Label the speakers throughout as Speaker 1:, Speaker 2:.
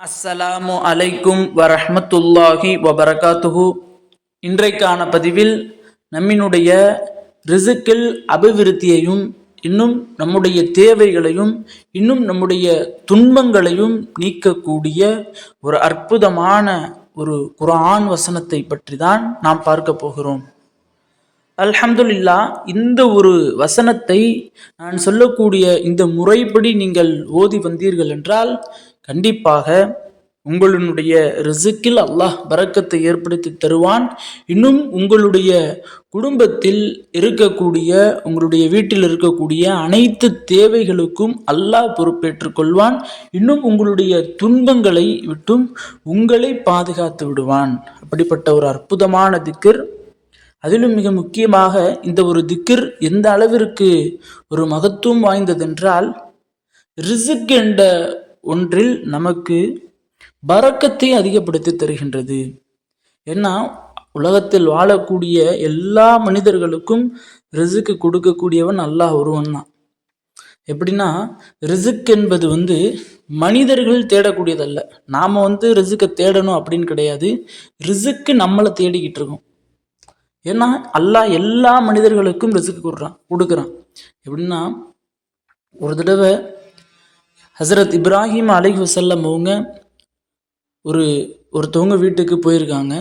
Speaker 1: அஸ்ஸலாமு அலைக்கும் வரஹ்மத்துல்லாஹி வபரகாத்துஹு. இன்றைக்கான பதிவில் நம்மினுடைய ரிசுக்கில் அபிவிருத்தியையும் இன்னும் நம்முடைய தேவைகளையும் இன்னும் நம்முடைய துன்பங்களையும் நீக்கக்கூடிய ஒரு அற்புதமான ஒரு குர்ஆன் வசனத்தை பற்றி தான் நாம் பார்க்க போகிறோம். அல்ஹம்துல்லா இந்த ஒரு வசனத்தை நான் சொல்லக்கூடிய இந்த முறைப்படி நீங்கள் ஓதி வந்தீர்கள் என்றால் கண்டிப்பாக உங்களுடைய ரிசுக்கில் அல்லாஹ் பறக்கத்தை ஏற்படுத்தி தருவான். இன்னும் உங்களுடைய குடும்பத்தில் இருக்கக்கூடிய உங்களுடைய வீட்டில் இருக்கக்கூடிய அனைத்து தேவைகளுக்கும் அல்லாஹ் பொறுப்பேற்றுக் கொள்வான். இன்னும் உங்களுடைய துன்பங்களை விட்டும் உங்களை பாதுகாத்து விடுவான். அப்படிப்பட்ட ஒரு அற்புதமான திக்கர். அதிலும் மிக முக்கியமாக இந்த ஒரு திக்கிர் எந்த அளவிற்கு ஒரு மகத்துவம் வாய்ந்ததென்றால் ரிசுக் என்ற ஒன்றில் நமக்கு பறக்கத்தை அதிகப்படுத்தி தருகின்றது. ஏன்னா உலகத்தில் வாழக்கூடிய எல்லா மனிதர்களுக்கும் ரிசுக்கு கொடுக்கக்கூடியவன் அல்லாஹ் ஒருவன் தான். எப்படின்னா ரிசுக் என்பது வந்து மனிதர்கள் தேடக்கூடியதல்ல. நாம் வந்து ரிசுக்கை தேடணும் அப்படின்னு கிடையாது. ரிசுக்கு நம்மளை தேடிக்கிட்டு இருக்கோம். ஏன்னா அல்லாஹ் எல்லா மனிதர்களுக்கும் ரிசுக்கு கொடுறான் கொடுக்குறான். எப்படின்னா ஒரு தடவை ஹசரத் இப்ராஹிம் அலைஹி வசல்லம் அவங்க ஒரு ஒருத்தவங்க வீட்டுக்கு போயிருக்காங்க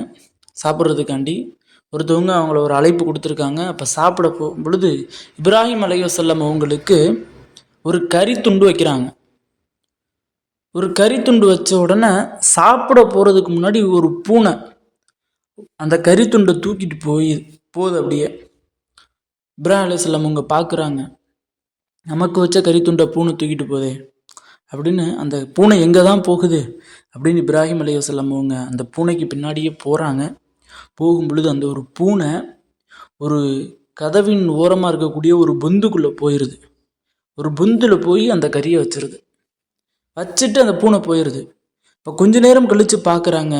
Speaker 1: சாப்பிட்றதுக்காண்டி. ஒருத்தவங்க அவங்கள ஒரு அழைப்பு கொடுத்துருக்காங்க. அப்போ சாப்பிட போகும் பொழுது இப்ராஹிம் அலைஹி வசல்லம் அவங்களுக்கு ஒரு கறி துண்டு வைக்கிறாங்க. ஒரு கறி துண்டு வச்ச உடனே சாப்பிட போகிறதுக்கு முன்னாடி ஒரு பூனை அந்த கறி துண்டை தூக்கிட்டு போய் போகுது அப்படியே இப்ராஹிம் அலைஹிஸ்ஸலாம் அவங்க பார்க்குறாங்க நமக்கு வச்ச கறி துண்டை பூனை தூக்கிட்டு போதே அப்படின்னு அந்த பூனை எங்கே தான் போகுது அப்படின்னு இப்ராஹிம் அலைஹிஸ்ஸலாம் அவங்க அந்த பூனைக்கு பின்னாடியே போகிறாங்க போகும் பொழுது அந்த ஒரு பூனை ஒரு கதவின் ஓரமாக இருக்கக்கூடிய ஒரு பொந்துக்குள்ளே போயிடுது ஒரு பொந்தில் போய் அந்த கறியை வச்சிருது. வச்சுட்டு அந்த பூனை போயிடுது இப்போ கொஞ்ச நேரம் கழித்து பார்க்குறாங்க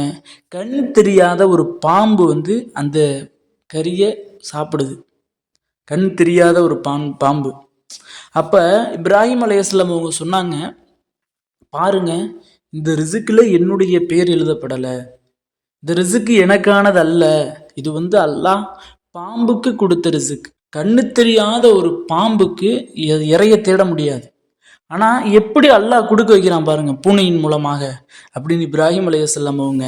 Speaker 1: கண் தெரியாத ஒரு பாம்பு வந்து அந்த கறியை சாப்பிடுது. கண் தெரியாத ஒரு பாம் பாம்பு. அப்போ இப்ராஹிம் அலையாஸ்லாம் அவங்க சொன்னாங்க பாருங்க இந்த ரிசுக்கில் என்னுடைய பேர் எழுதப்படலை. இந்த ரிசுக்கு எனக்கானது அல்ல இது வந்து அல்லாஹ் பாம்புக்கு கொடுத்த ரிசுக். கண்ணு தெரியாத ஒரு பாம்புக்கு இறைய தேட முடியாது. ஆனால் எப்படி அல்லாஹ் கொடுக்க வைக்கிறான் பாருங்க பூனையின் மூலமாக. அப்படின்னு இப்ராஹிம் அலையாஸ்லாம் அவங்க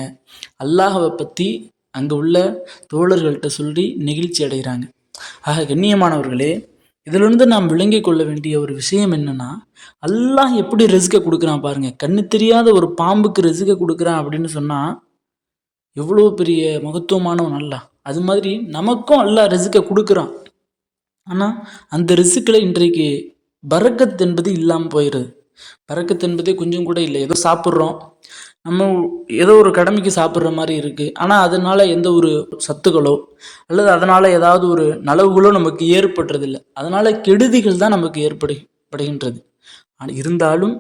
Speaker 1: அல்லாஹவை பற்றி அங்கே உள்ள தோழர்கள்ட்ட சொல்லி நெகிழ்ச்சி அடைகிறாங்க. ஆக கண்ணியமானவர்களே இதிலிருந்து நாம் விளங்கிக் கொள்ள வேண்டிய ஒரு விஷயம் என்னன்னா அல்லாஹ் எப்படி ரிஸ்க்கை கொடுக்குறான் பாருங்க. கண்ணு தெரியாத ஒரு பாம்புக்கு ரிஸ்கை கொடுக்குறான் அப்படின்னு சொன்னா எவ்வளோ பெரிய மகத்துவமானவன் அல்லாஹ் அது மாதிரி நமக்கும் அல்லாஹ் ரிஸ்க்கை கொடுக்குறான். ஆனால் அந்த ரிஸ்க்கில் இன்றைக்கு பரக்கத் என்பது இல்லாமல் போயிடுது பறக்கத் என்பதே கொஞ்சம் கூட இல்லை. ஏதோ சாப்பிட்றோம். நம்ம ஏதோ ஒரு கடமைக்கு சாப்பிட்ற மாதிரி இருக்குது ஆனால் அதனால் எந்த ஒரு சத்துக்களோ அல்லது அதனால் ஏதாவது ஒரு நலவுகளோ நமக்கு ஏற்படுறதில்லை. அதனால் கெடுதிகள் தான் நமக்கு ஏற்படு படுகின்றது. ஆனால் இருந்தாலும்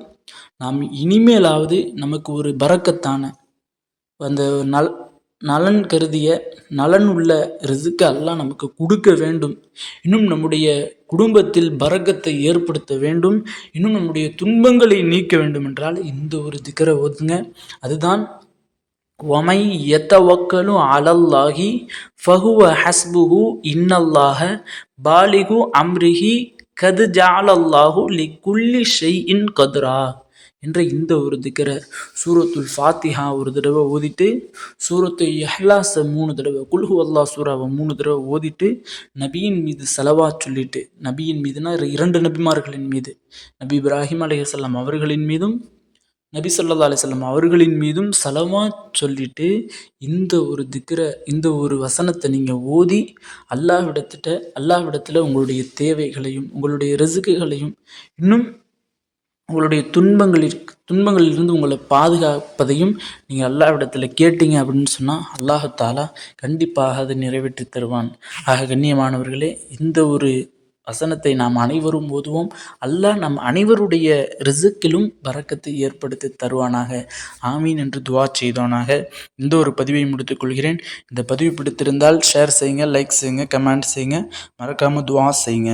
Speaker 1: நாம் இனிமேலாவது நமக்கு ஒரு பறக்கத்தான அந்த நல் நலன் கருதிய நலன் உள்ள ரிசுக்கு அல்லாஹ் நமக்கு கொடுக்க வேண்டும். இன்னும் நம்முடைய குடும்பத்தில் பரக்கத்தை ஏற்படுத்த வேண்டும். இன்னும் நம்முடைய துன்பங்களை நீக்க வேண்டும் என்றால் இந்த ஒரு திக்கரை ஓதுங்க. அதுதான் ஒமை எத்தவக்கலு அலல்லாகி ஃபஹுவ ஹஸ்புஹு இன்னல்லாஹ பாலிகு அம்ரிஹி கது ஜாலல்லாஹு லி குல்லி ஷெய்இன் கதுரா. என்ற இந்த ஒரு திக்கரை சூரத்துல் ஃபாத்திஹா ஒரு தடவை ஓதிட்டு சூரத்து இஹ்லாஸை மூணு தடவை குல்ஹு அல்லா சூறாவை மூணு தடவை ஓதிட்டு நபியின் மீது செலவா சொல்லிட்டு நபியின் மீதுனா இரண்டு நபிமார்களின் மீது நபி இப்ராஹிம் அலையசல்லாம் அவர்களின் மீதும் நபி சொல்லா அலிசல்லாம் அவர்களின் மீதும் செலவா சொல்லிட்டு இந்த ஒரு திக்கிற இந்த ஒரு வசனத்தை நீங்கள் ஓதி அல்லாஹ்விடத்திட்ட அல்லாஹ்விடத்தில் உங்களுடைய தேவைகளையும் உங்களுடைய ரிசுக்குகளையும் இன்னும் உங்களுடைய துன்பங்களிற்கு துன்பங்களிலிருந்து உங்களை பாதுகாப்பதையும் நீங்கள் அல்லாஹ்விடத்தில் கேட்டீங்க அப்படின்னு சொன்னால் அல்லாஹ் தாலா கண்டிப்பாக அதை நிறைவேற்றி தருவான். ஆக கண்ணியமானவர்களே இந்த ஒரு வசனத்தை நாம் அனைவரும் ஓதுவோம். அல்லாஹ் நம் அனைவருடைய ரிசுக்கிலும் பறக்கத்தை ஏற்படுத்தி தருவானாக. ஆமீன் என்று துவா செய்தோனாக இந்த ஒரு பதிவை முடித்துக் கொள்கிறேன். இந்த பதிவு பிடித்திருந்தால் ஷேர் செய்யுங்க லைக் செய்யுங்க கமெண்ட் செய்யுங்க. மறக்காமல் துவா செய்யுங்க.